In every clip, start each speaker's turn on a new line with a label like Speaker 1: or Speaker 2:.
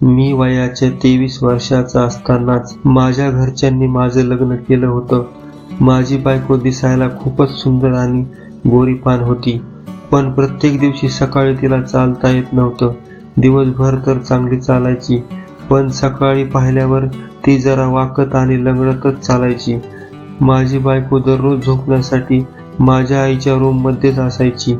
Speaker 1: मी वयाच्या तेवीस वर्षाचा असतानाच माझ्या घरच्यांनी माझं लग्न केलं होतं. माझी बायको दिसायला खूपच सुंदर आणि गोरीपान होती. पण प्रत्येक दिवशी सकाळी तिला चालता येत नव्हतं. दिवसभर तर चांगली चालायची पण सकाळी पाहिल्यावर ती जरा वाकत आणि लंगडतच चालायची. माझी बायको दररोज झोपण्यासाठी माझ्या आईच्या रूममध्येच असायची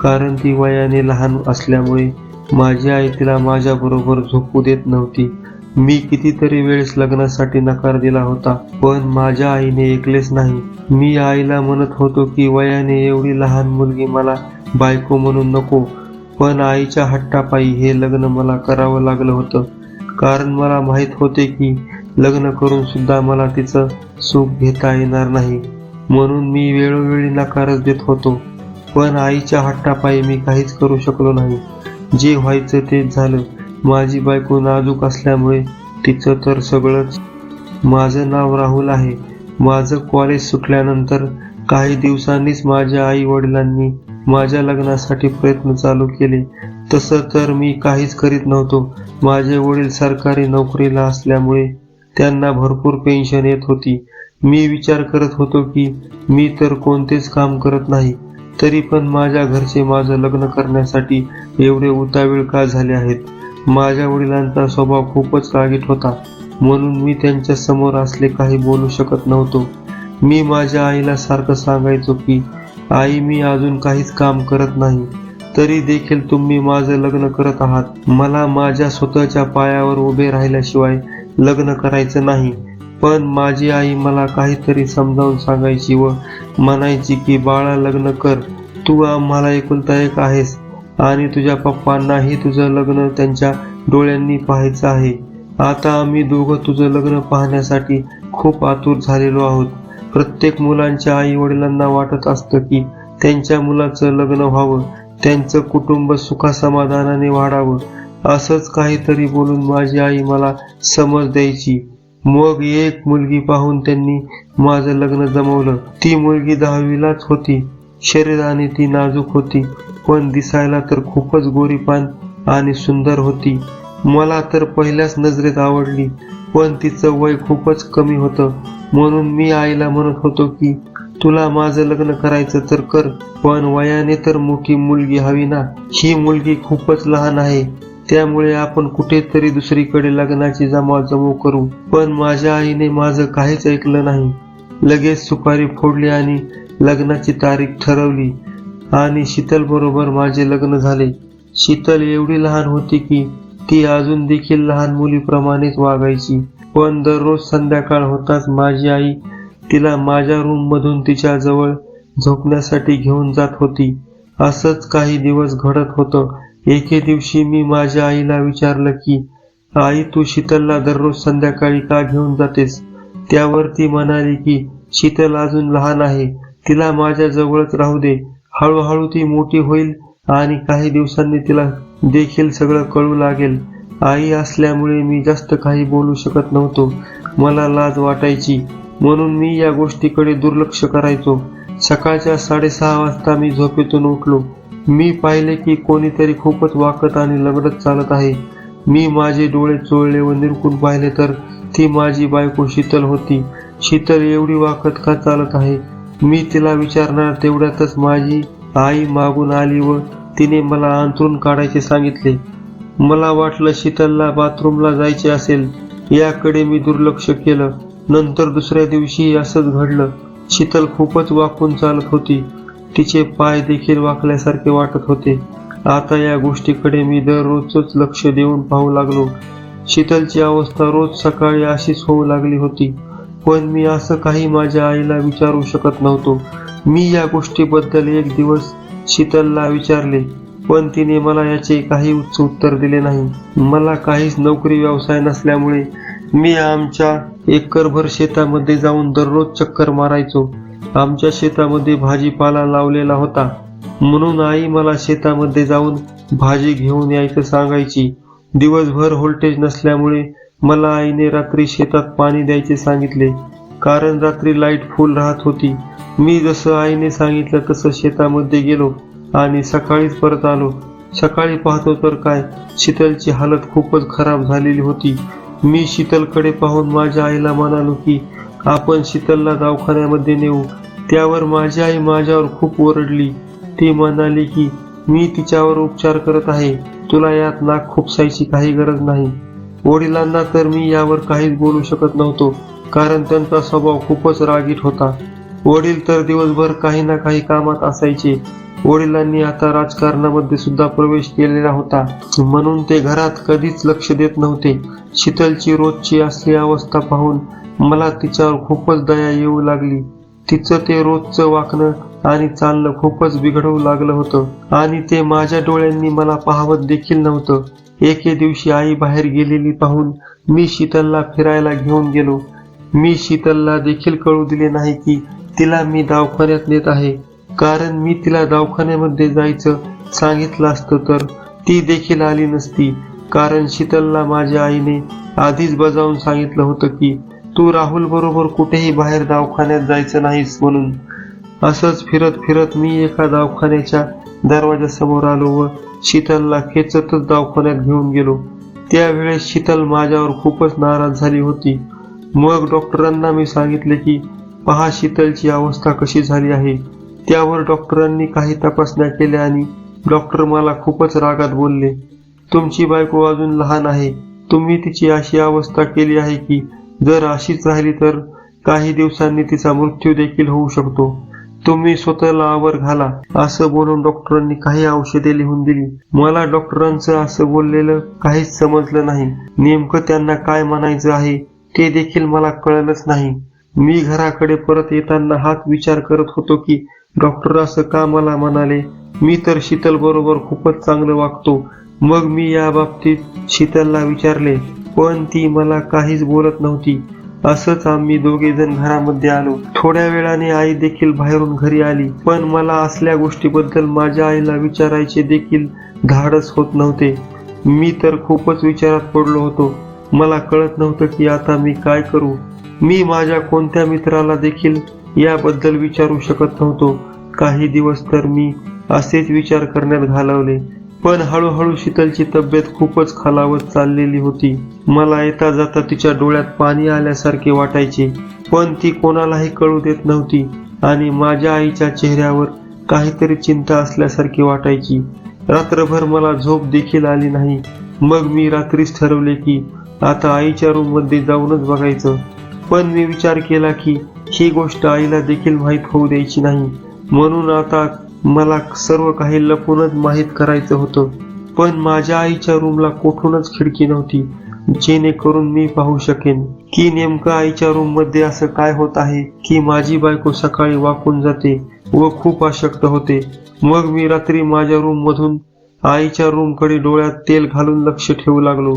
Speaker 1: कारण ती वयाने लहान असल्यामुळे माझी आई तिला माझ्याबरोबर झोपू देत नव्हती. मी कितीतरी वेळेस लग्नासाठी नकार दिला होता पण माझ्या आईने ऐकलेच नाही. मी आईला म्हणत होतो की वयाने एवढी लहान मुलगी मला बायको म्हणून नको पण आईच्या हट्टापायी हे लग्न मला करावं लागलं होतं. कारण मला माहीत होते की लग्न करून सुद्धा मला तिचं सुख घेता येणार नाही. म्हणून मी वेळोवेळी नकारच देत होतो पण आईच्या हट्टापायी मी काहीच करू शकलो नाही. जे व्हायचं तेच झालं. माझी बायको नाजूक असल्यामुळे तिचं तर सगळंच. माझं नाव राहुल आहे. माझं कॉलेज सुटल्यानंतर काही दिवसांनीच माझ्या आई वडिलांनी माझ्या लग्नासाठी प्रयत्न चालू केले. तसं तर मी काहीच करीत नव्हतो. माझे वडील सरकारी नोकरीला असल्यामुळे त्यांना भरपूर पेन्शन येत होती. मी विचार करत होतो की मी तर कोणतेच काम करत नाही. तरी पण माझ्या घरचे माझं लग्न करण्यासाठी एवढे उतावीळ का झाले आहेत? माझ्या वडिलांचा स्वभाव खूपच रागीट होता. म्हणून मी त्यांच्यासमोर असले काही बोलू शकत नव्हतो. मी माझ्या आईला सारखं सांगायचो की आई मी अजून काहीच काम करत नाही. तरी देखील तुम्ही माझं लग्न करत आहात. मला माझ्या स्वतःच्या पायावर उभे राहिल्याशिवाय लग्न करायचं नाही. पण माझी आई मला काहीतरी समजावून सांगायची व म्हणायची की बाळा लग्न कर. तू आम्हाला एकुलता एक आहेस आणि तुझ्या पप्पांनाही तुझं लग्न त्यांच्या डोळ्यांनी पाहायचं आहे. आता आम्ही दोघं तुझं लग्न पाहण्यासाठी खूप आतुर झालेलो आहोत. प्रत्येक मुलांच्या आई वडिलांना वाटत असतं की त्यांच्या मुलाचं लग्न व्हावं त्यांचं कुटुंब सुखासमाधानाने वाढावं. असंच काहीतरी बोलून माझी आई मला समज द्यायची. मग एक मुलगी पाहून त्यांनी माझं लग्न जमवलं. ती मुलगी दहावीलाच होती. शरीराने ती नाजूक होती. पण दिसायला तर खूपच गोरीपान आणि सुंदर होती. मला तर पहिल्याच नजरेत आवडली पण तिचं वय खूपच कमी होतं. म्हणून मी आईला म्हणत होतो की तुला माझं लग्न करायचं तर कर पण वयाने तर मोठी मुलगी हवी ना. ही मुलगी खूपच लहान आहे. त्यामुळे आपण कुठेतरी दुसरीकडे लग्नाची जमावजमव करू. पण माझ्या आईने माझं काहीच ऐकलं नाही. लगेच सुपारी फोडली आणि लग्नाची तारीख ठरवली. आणि शीतल बरोबर माझे लग्न झाले. शीतल एवढी लहान होती की ती अजून देखील लहान मुलीप्रमाणेच वागायची. पण दररोज संध्याकाळ होताच माझी आई तिला माझ्या रूम मधून तिच्या जवळ झोपण्यासाठी घेऊन जात होती. असंच काही दिवस घडत होतं. एके दिवशी मी माझ्या आईला विचारलं की आई तू शीतलला दररोज संध्याकाळी का घेऊन जातेस? त्यावर ती म्हणाली की शीतल अजून लहान आहे तिला माझ्या जवळच राहू दे. हळूहळू ती मोठी होईल आणि काही दिवसांनी तिला देखील सगळं कळू लागेल. आई असल्यामुळे मी जास्त काही बोलू शकत नव्हतो. मला लाज वाटायची. म्हणून मी या गोष्टीकडे दुर्लक्ष करायचो. सकाळच्या साडेसहा वाजता मी झोपेतून उठलो. मी पाहिले की कोणीतरी खूपच वाकत आणि लगडत चालत आहे. मी माझे डोळे चोळले व निरकून पाहिले तर ती माझी बायको शीतल होती. शीतल एवढी वाकत का चालत आहे? मी तिला विचारणार तेवढ्यातच माझी आई मागून आली व तिने मला अंथरून काढायचे सांगितले. मला वाटलं शीतलला बाथरूमला जायचे असेल. याकडे मी दुर्लक्ष केलं. नंतर दुसऱ्या दिवशी असंच घडलं. शीतल खूपच वाकून चालत होती. तिचे पाय देखील वाकल्यासारखे वाटत होते. आता या गोष्टीकडे मी दररोजच लक्ष देऊन पाहू लागलो. शीतलची अवस्था रोज सकाळी अशीच होऊ लागली होती. पण मी असं काही माझ्या आईला विचारू शकत नव्हतो. मी या गोष्टीबद्दल एक दिवस शीतलला विचारले पण तिने मला याचे काही उच्च उत्तर दिले नाही. मला काहीच नोकरी व्यवसाय नसल्यामुळे मी आमच्या एकरभर शेतामध्ये जाऊन दररोज चक्कर मारायचो. आमच्या शेतामध्ये भाजीपाला लावलेला होता. म्हणून आई मला शेतामध्ये जाऊन भाजी घेऊन यायचं सांगायची. दिवसभर व्होल्टेज नसल्यामुळे मला आईने रात्री शेतात पाणी द्यायचे सांगितले. कारण रात्री लाइट फुल राहत होती. मी जसं आईने सांगितलं तसं शेतामध्ये गेलो आणि सकाळीच परत आलो. सकाळी पाहतो तर काय शीतलची हालत खूपच खराब झालेली होती. मी शीतलकडे पाहून माझ्या आईला म्हणालो की आपण शीतलला दवाखान्यामध्ये नेऊ. त्यावर माझी आई माझ्यावर खूप ओरडली. ती म्हणाली की मी तिच्यावर उपचार करत आहे. तुला यात नाक खुपसायची काही गरज नाही. वडिलांना तर मी यावर काहीच बोलू शकत नव्हतो कारण त्यांचा स्वभाव खूपच रागीट होता. वडील तर दिवसभर काही ना काही कामात असायचे. वडिलांनी आता राजकारणामध्ये सुद्धा प्रवेश केलेला होता. म्हणून ते घरात कधीच लक्ष देत नव्हते. शीतलची रोजची असली अवस्था पाहून मला तिच्यावर खूपच दया येऊ लागली. तिचं ते रोजचं वाकणं आणि चालणं खूपच बिघडवू लागलं होतं. आणि ते माझ्या डोळ्यांनी मला पाहवत देखील नव्हतं. एके दिवशी आई बाहेर गेलेली पाहून मी शीतलला फिरायला घेऊन गेलो. मी शीतलला देखील कळू दिले नाही की तिला मी दवाखान्यात नेत आहे. कारण मी तिला दवाखान्यामध्ये जायचं सांगितलं असतं तर ती देखील आली नसती. कारण शीतलला माझ्या आईने आधीच बजावून सांगितलं होतं की तू राहुल बरोबर कुठेही बाहेर दवाखान्यात जायचं नाहीस म्हणून. असंच फिरत फिरत मी एका दवाखान्याच्या दरवाजासमोर आलो व शीतलला खेचतच दवाखान्यात घेऊन गेलो. त्यावेळेस शीतल माझ्यावर खूपच नाराज झाली होती. मग डॉक्टरांना मी सांगितले की पहा शीतलची अवस्था कशी झाली आहे. त्यावर डॉक्टरांनी काही तपासण्या केल्या आणि डॉक्टर मला खूपच रागात बोलले तुमची बायको अजून लहान आहे. तुम्ही तिची अशी अवस्था केली आहे की जर अशीच राहिली तर काही दिवसांनी तिचा मृत्यू देखील होऊ शकतो. तुम्ही स्वतःला आवर घाला. असं बोलून डॉक्टरांनी काही औषधे लिहून दिली. मला डॉक्टरांचं असं बोललेलं काहीच समजलं नाही. नेमकं त्यांना काय म्हणायचं आहे ते देखील मला कळलंच नाही. मी घराकडे परत येताना हाच विचार करत होतो की डॉक्टर असं का मला म्हणाले? मी तर शीतल बरोबर खूपच चांगलं वागतो. मग मी या बाबतीत शीतलला विचारले पण ती मला काहीच बोलत नव्हती. असंच आम्ही दोघे जण घरामध्ये आलो. थोड्या वेळाने आई देखील बाहेरून घरी आली. पण मला असल्या गोष्टीबद्दल माझ्या आईला विचारायचे देखील धाडस होत नव्हते. मी तर खूपच विचारात पडलो होतो. मला कळत नव्हतं की आता मी काय करू. मी माझ्या कोणत्या मित्राला देखील याबद्दल विचारू शकत नव्हतो. काही दिवस तर मी असेच विचार करण्यात घालवले. पण हळूहळू शीतलची तब्येत खूपच खालावत चाललेली होती. मला येता जाता तिच्या डोळ्यात पाणी आल्यासारखे वाटायचे पण ती कोणालाही कळू देत नव्हती आणि माझ्या आईच्या चेहऱ्यावर काहीतरी चिंता असल्यासारखी वाटायची. रात्रभर मला झोप देखील आली नाही. मग मी रात्रीच ठरवले की आता आईच्या रूममध्ये जाऊनच बघायचं. पण मी विचार केला की ही गोष्ट आईला देखील माहीत होऊ द्यायची नाही. म्हणून आता मला सर्व काही लपूनच माहीत करायचं होतं. पण माझ्या आईच्या रूमला कोठूनच खिडकी नव्हती जेणेकरून मी पाहू शकेन की नेमकं आईच्या रूममध्ये असं काय होत आहे की माझी बायको सकाळी वाकून जाते व खूप अशक्त होते. मग मी रात्री माझ्या रूम मधून आईच्या रूमकडे डोळ्यात तेल घालून लक्ष ठेवू लागलो.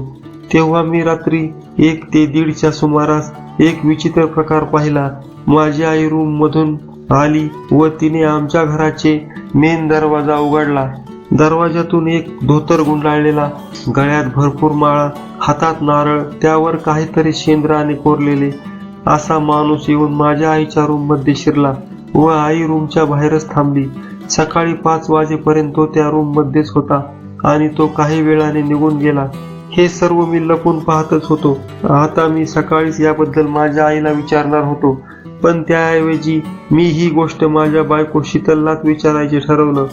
Speaker 1: तेव्हा मी रात्री एक ते दीडच्या सुमारास एक विचित्र प्रकार पाहिला. माझी आई रूम मधून आली व तिने आमच्या घराचे मेन दरवाजा उघडला. दरवाजातून एक धोतर गुंडाळलेला गळ्यात भरपूर माळा हातात नारळ त्यावर काहीतरी शेंद्राने कोरलेले असा माणूस येऊन माझ्या आईच्या रूममध्ये शिरला व आई रूमच्या बाहेरच थांबली. सकाळी पाच वाजेपर्यंत तो त्या रूम मध्येच होता आणि तो काही वेळाने निघून गेला. हे सर्व मी लपून पाहतच होतो. आता मी सकाळीच याबद्दल माझ्या आईला विचारणार होतो. पण त्याऐवजी मी ही गोष्ट माझ्या बायको शीतललाच विचारायचे ठरवलं.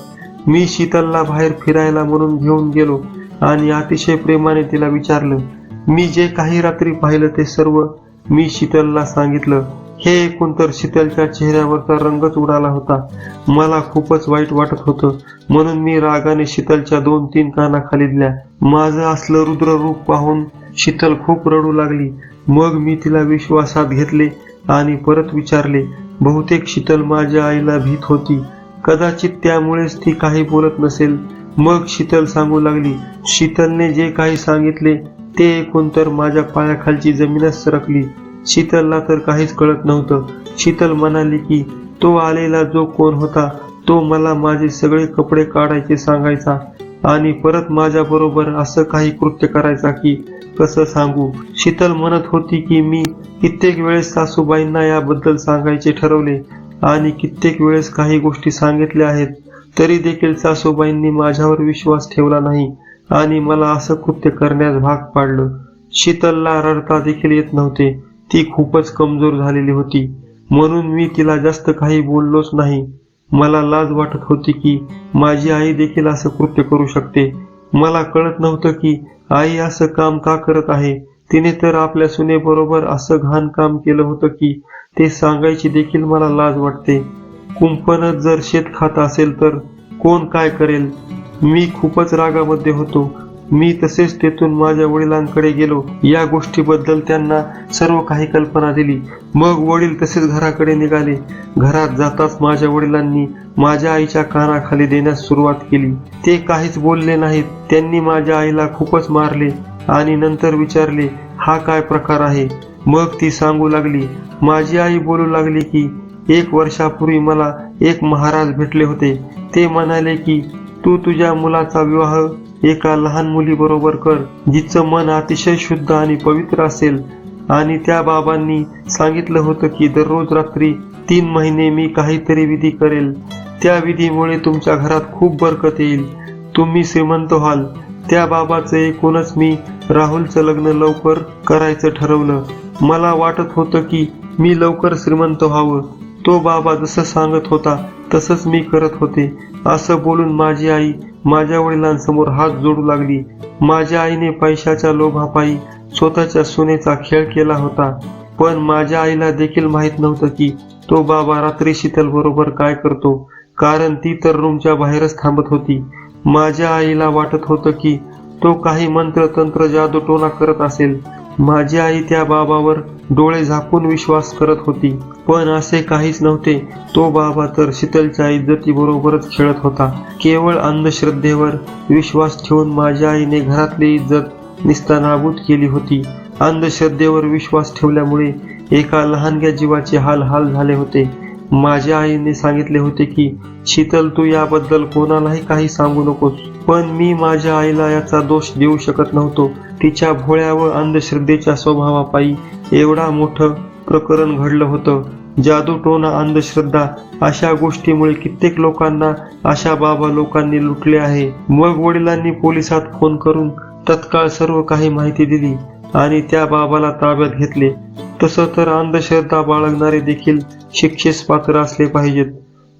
Speaker 1: मी शीतलला बाहेर फिरायला म्हणून घेऊन गेलो आणि अतिशय प्रेमाने तिला विचारलं. मी जे काही रात्री पाहिलं ते सर्व मी शीतलला सांगितलं. हे ऐकून तर शीतलच्या चेहऱ्यावरचा रंगच उडाला होता. मला खूपच वाईट वाटत होतं. म्हणून मी रागाने शीतलच्या दोन तीन काना दिल्या. माझं असलं रुद्र रूप पाहून शीतल खूप रडू लागली. मग मी तिला विश्वासात घेतले आणि परत विचारले बहुतेक शीतल माझ्या आईला भीत होती. कदाचित त्यामुळेच ती काही बोलत नसेल. मग शीतल सांगू लागली शीतलने जे काही सांगितले ते ऐकून तर माझ्या पायाखालची जमीनच सरकली. शीतलला तर काहीच कळत नव्हतं. शीतल म्हणाली की तो आलेला जो कोण होता तो मला माझे सगळे कपडे काढायचे सांगायचा. आणि परत माझ्या बरोबर असं काही कृत्य करायचा की कसं सांगू? शीतल म्हणत होती की मी कित्येक वेळेस सासूबाईंना याबद्दल सांगायचे ठरवले आणि कित्येक वेळेस काही गोष्टी सांगितल्या आहेत तरी देखील सासूबाईंनी माझ्यावर विश्वास ठेवला नाही आणि मला असं कृत्य करण्यास भाग पाडलं. शीतलला रडता देखील येत नव्हते. ती खूपच कमजोर झालेली होती. म्हणून मी तिला जास्त काही बोललोच नाही. मला लाज वाटत होती की माझी आई देखील असं कृत्य करू शकते. मला कळत नव्हतं की आई असं काम का करत आहे. तिने तर आपल्या सुनेबरोबर असं घाण काम केलं होतं की ते सांगायची देखील मला लाज वाटते. कुंपणच जर शेत खात असेल तर कोण काय करेल? मी खूपच रागामध्ये होतो. मी तसेच तेथून माझ्या वडिलांकडे गेलो. या गोष्टीबद्दल त्यांना सर्व काही कल्पना दिली. मग वडील तसेच घराकडे निघाले. घरात जाताच माझ्या वडिलांनी माझ्या आईच्या कानाखाली देण्यास सुरुवात केली. ते काहीच बोलले नाहीत. त्यांनी माझ्या आईला खूपच मारले आणि नंतर विचारले हा काय प्रकार आहे? मग ती सांगू लागली माझी आई बोलू लागली की एक वर्षापूर्वी मला एक महाराज भेटले होते. ते म्हणाले की तू तुझ्या मुलाचा विवाह एका लहान मुलीबरोबर कर जिचं मन अतिशय शुद्ध आणि पवित्र असेल. आणि त्या बाबांनी सांगितलं होतं की दररोज रात्री तीन महिने मी काहीतरी विधी करेल. त्या विधीमुळे तुमच्या घरात खूप बरकत येईल. तुम्ही श्रीमंत व्हाल. त्या बाबाचं एकूणच मी राहुलचं लग्न लवकर करायचं ठरवलं. मला वाटत होतं की मी लवकर श्रीमंत व्हावं. तो बाबा जसं सांगत होता तसंच मी करत होते. असं बोलून माझी आई माझ्या वडिलांसमोर हात जोडू लागली. माझ्या आईने पैशाच्या लोभापायी स्वतःच्या सुनेचा खेळ केला होता. पण माझ्या आईला देखील माहीत नव्हतं की तो बाबा रात्री शीतल बरोबर काय करतो. कारण ती तर रूमच्या बाहेरच थांबत होती. माझ्या आईला वाटत होतं की तो काही मंत्र तंत्र जादूटोना करत असेल. माझी आई त्या बाबावर डोळे झाकून विश्वास करत होती. पण असे काहीच नव्हते. तो बाबा तर शीतलच्या इज्जतीबरोबरच खेळत होता. केवळ अंधश्रद्धेवर विश्वास ठेवून माझ्या आईने घरातली इज्जत निस्तानाबूत केली होती. अंधश्रद्धेवर विश्वास ठेवल्यामुळे एका लहानग्या जीवाचे हाल हाल झाले होते. माझ्या आईने सांगितले होते की शीतल तू याबद्दल कोणालाही काही सांगू नकोस पण मी माझ्या आईला याचा दोष देऊ शकत नव्हतो. तिच्या भोळ्या व अंधश्रद्धेच्या स्वभावापायी एवढा मोठं प्रकरण घडलं होतं. जादू टोना अंधश्रद्धा अशा गोष्टीमुळे कित्येक लोकांना अशा बाबा लोकांनी लुटले आहे. मग वडिलांनी पोलिसात फोन करून तत्काळ सर्व काही माहिती दिली आणि त्या बाबाला ताब्यात घेतले. तसं तर अंधश्रद्धा बाळगणारे देखील शिक्षेस पात्र असले पाहिजेत.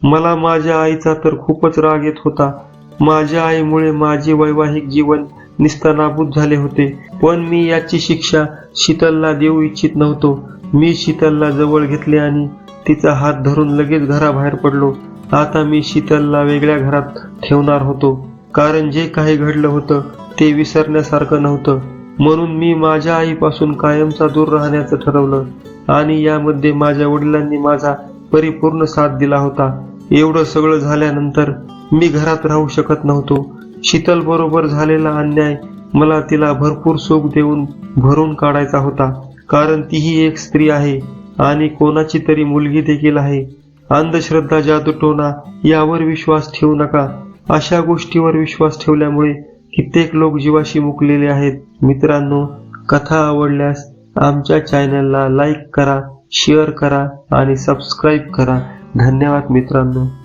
Speaker 1: मला माझ्या आईचा तर खूपच राग येत होता. माझ्या आईमुळे माझे वैवाहिक जीवन निस्तानाबूत झाले होते. पण मी याची शिक्षा शीतलला देऊ इच्छित नव्हतो. मी शीतलला जवळ घेतले आणि तिचा हात धरून लगेच घराबाहेर पडलो. आता मी शीतलला वेगळ्या घरात ठेवणार होतो. कारण जे काही घडलं होतं ते विसरण्यासारखं नव्हतं. म्हणून मी माझ्या आईपासून कायमचा दूर राहण्याचं ठरवलं आणि यामध्ये माझ्या वडिलांनी माझा परिपूर्ण साथ दिला होता. एवढं सगळं झाल्यानंतर मी घरात राहू शकत नव्हतो. शीतल बरोबर झालेला अन्याय मला तिला भरपूर सुख देऊन भरून काढायचा होता. कारण तीही एक स्त्री आहे आणि कोणाची तरी मुलगी देखील आहे. अंधश्रद्धा जादूटोना यावर विश्वास ठेवू नका. अशा गोष्टीवर विश्वास ठेवल्यामुळे कित्येक लोक जीवाशी मुकलेले आहेत. मित्रांनो कथा आवडल्यास आमच्या चॅनलला लाईक करा शेअर करा आणि सबस्क्राईब करा. धन्यवाद मित्रांनो.